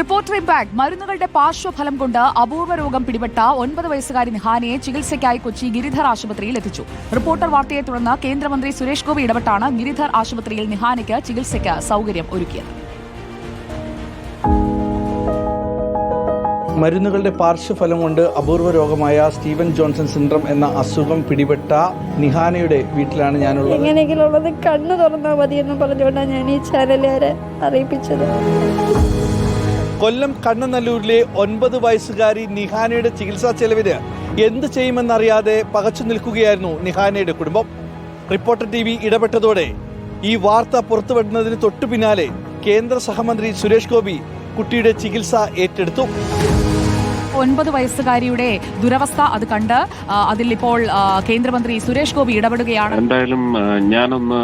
Reporter impact മരുന്നുകളുടെ പാർശ്വഫലം കൊണ്ട് അപൂർവ രോഗം പിടിപെട്ട ഒൻപത് വയസ്സുകാരി നിഹാനയെ ചികിത്സയ്ക്കായി കൊച്ചി ഗിരിധർ ആശുപത്രിയിൽ എത്തിച്ചു. റിപ്പോർട്ടർ വാർത്തയെ തുടർന്ന് കേന്ദ്രമന്ത്രി സുരേഷ് ഗോപി ഇടപെട്ടാണ് ഗിരിധർ ആശുപത്രിയിൽ നിഹാനയ്ക്ക് ചികിത്സയ്ക്ക് സൗകര്യം ഒരുക്കിയത്. മരുന്നുകളുടെ പാർശ്വഫലം കൊണ്ട് അപൂർവ രോഗമായ സ്റ്റീവൻ ജോൺസൺ സിൻഡ്രം എന്ന അസുഖം പിടിപെട്ട നിഹാനയുടെ വീട്ടിലാണ് ഞാനുള്ളത്. എങ്ങനെയെങ്കിലും ഉള്ളത് കണ്ണു തുറന്നാൽ മതി എന്ന് പറഞ്ഞുകൊണ്ടാണ് ഞാൻ ഈ ചാനലുകാരെ അറിയിപ്പിച്ചത്. കൊല്ലം കണ്ണനല്ലൂരിലെ ഒൻപത് വയസ്സുകാരി നിഹാനയുടെ ചികിത്സാ ചെലവിന് എന്ത് ചെയ്യുമെന്നറിയാതെ പകച്ചു നിൽക്കുകയായിരുന്നു നിഹാനയുടെ കുടുംബം. റിപ്പോർട്ടർ ടി വി ഇടപെട്ടതോടെ ഈ വാർത്ത പുറത്തുവിടുന്നതിന് തൊട്ടു പിന്നാലെ കേന്ദ്ര സഹമന്ത്രി സുരേഷ് ഗോപി കുട്ടിയുടെ ചികിത്സ ഏറ്റെടുത്തു. ഒൻപത് വയസ്സുകാരിയുടെ ദുരവസ്ഥ അത് കണ്ട് അതിൽ ഇപ്പോൾ കേന്ദ്രമന്ത്രി സുരേഷ് ഗോപി ഇടപെടുകയാണ്. എന്തായാലും ഞാനൊന്ന്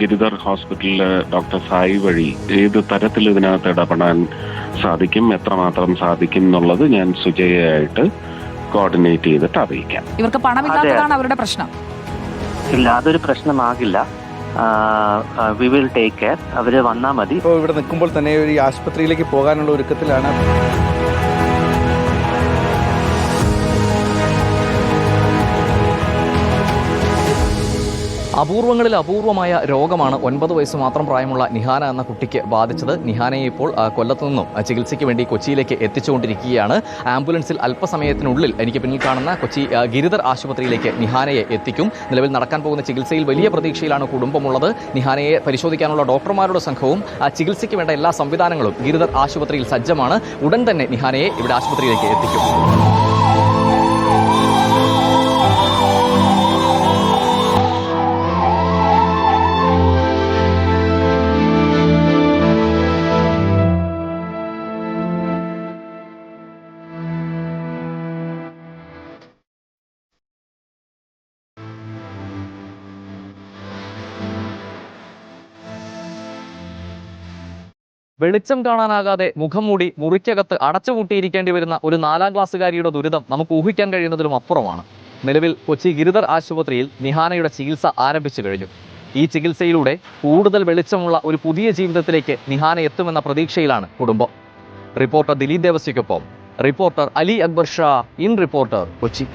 ഗിരിധർ ഹോസ്പിറ്റലിലെ ഡോക്ടർ സായി വഴി ഏത് തരത്തിൽ ഇതിനകത്ത് ഇടപെടാൻ സാധിക്കും എത്രമാത്രം സാധിക്കും എന്നുള്ളത് ഞാൻ സുജയായിട്ട് കോർഡിനേറ്റ് ചെയ്തിട്ട് അറിയിക്കാം. ഇവർക്ക് പണമില്ലാത്തതാണ് അവരുടെ പ്രശ്നം. ഇല്ല അതൊരു പ്രശ്നമാകില്ല. വി വിൽ ടേക്ക് കെയർ അവർ വന്നാൽ മതി. ഇപ്പോൾ ഇവിടെ നിൽക്കുമ്പോൾ തന്നെ ഒരു ആശുപത്രിയിലേക്ക് പോകാനുള്ള ഒരുക്കത്തിലാണ്. അപൂർവങ്ങളിൽ അപൂർവമായ രോഗമാണ് ഒൻപത് വയസ്സ് മാത്രം പ്രായമുള്ള നിഹാന എന്ന കുട്ടിക്ക് ബാധിച്ചത്. നിഹാനയെ ഇപ്പോൾ കൊല്ലത്തു നിന്നും ചികിത്സയ്ക്ക് വേണ്ടി കൊച്ചിയിലേക്ക് എത്തിച്ചുകൊണ്ടിരിക്കുകയാണ്. ആംബുലൻസിൽ അല്പസമയത്തിനുള്ളിൽ എനിക്ക് പിന്നിൽ കാണുന്ന കൊച്ചി ഗിരിധർ ആശുപത്രിയിലേക്ക് നിഹാനയെ എത്തിക്കും. നിലവിൽ നടക്കാൻ പോകുന്ന ചികിത്സയിൽ വലിയ പ്രതീക്ഷയിലാണ് കുടുംബമുള്ളത്. നിഹാനയെ പരിശോധിക്കാനുള്ള ഡോക്ടർമാരുടെ സംഘവും ചികിത്സയ്ക്ക് വേണ്ട എല്ലാ സംവിധാനങ്ങളും ഗിരിധർ ആശുപത്രിയിൽ സജ്ജമാണ്. ഉടൻ തന്നെ നിഹാനയെ ഇവിടെ ആശുപത്രിയിലേക്ക് എത്തിക്കും. വെളിച്ചം കാണാനാകാതെ മുഖം മൂടി മുറിക്കകത്ത് അടച്ചുപൂട്ടിയിരിക്കേണ്ടി വരുന്ന ഒരു നാലാം ക്ലാസ്സുകാരിയുടെ ദുരിതം നമുക്ക് ഊഹിക്കാൻ കഴിയുന്നതിലും അപ്പുറമാണ്. നിലവിൽ കൊച്ചി ഗിരിധർ ആശുപത്രിയിൽ നിഹാനയുടെ ചികിത്സ ആരംഭിച്ചു കഴിഞ്ഞു. ഈ ചികിത്സയിലൂടെ കൂടുതൽ വെളിച്ചമുള്ള ഒരു പുതിയ ജീവിതത്തിലേക്ക് നിഹാന എത്തുമെന്ന പ്രതീക്ഷയിലാണ് കുടുംബം. Reporter Dileep ദേവസ്യക്കൊപ്പം reporter Ali Akbar Shah in reporter Kochi.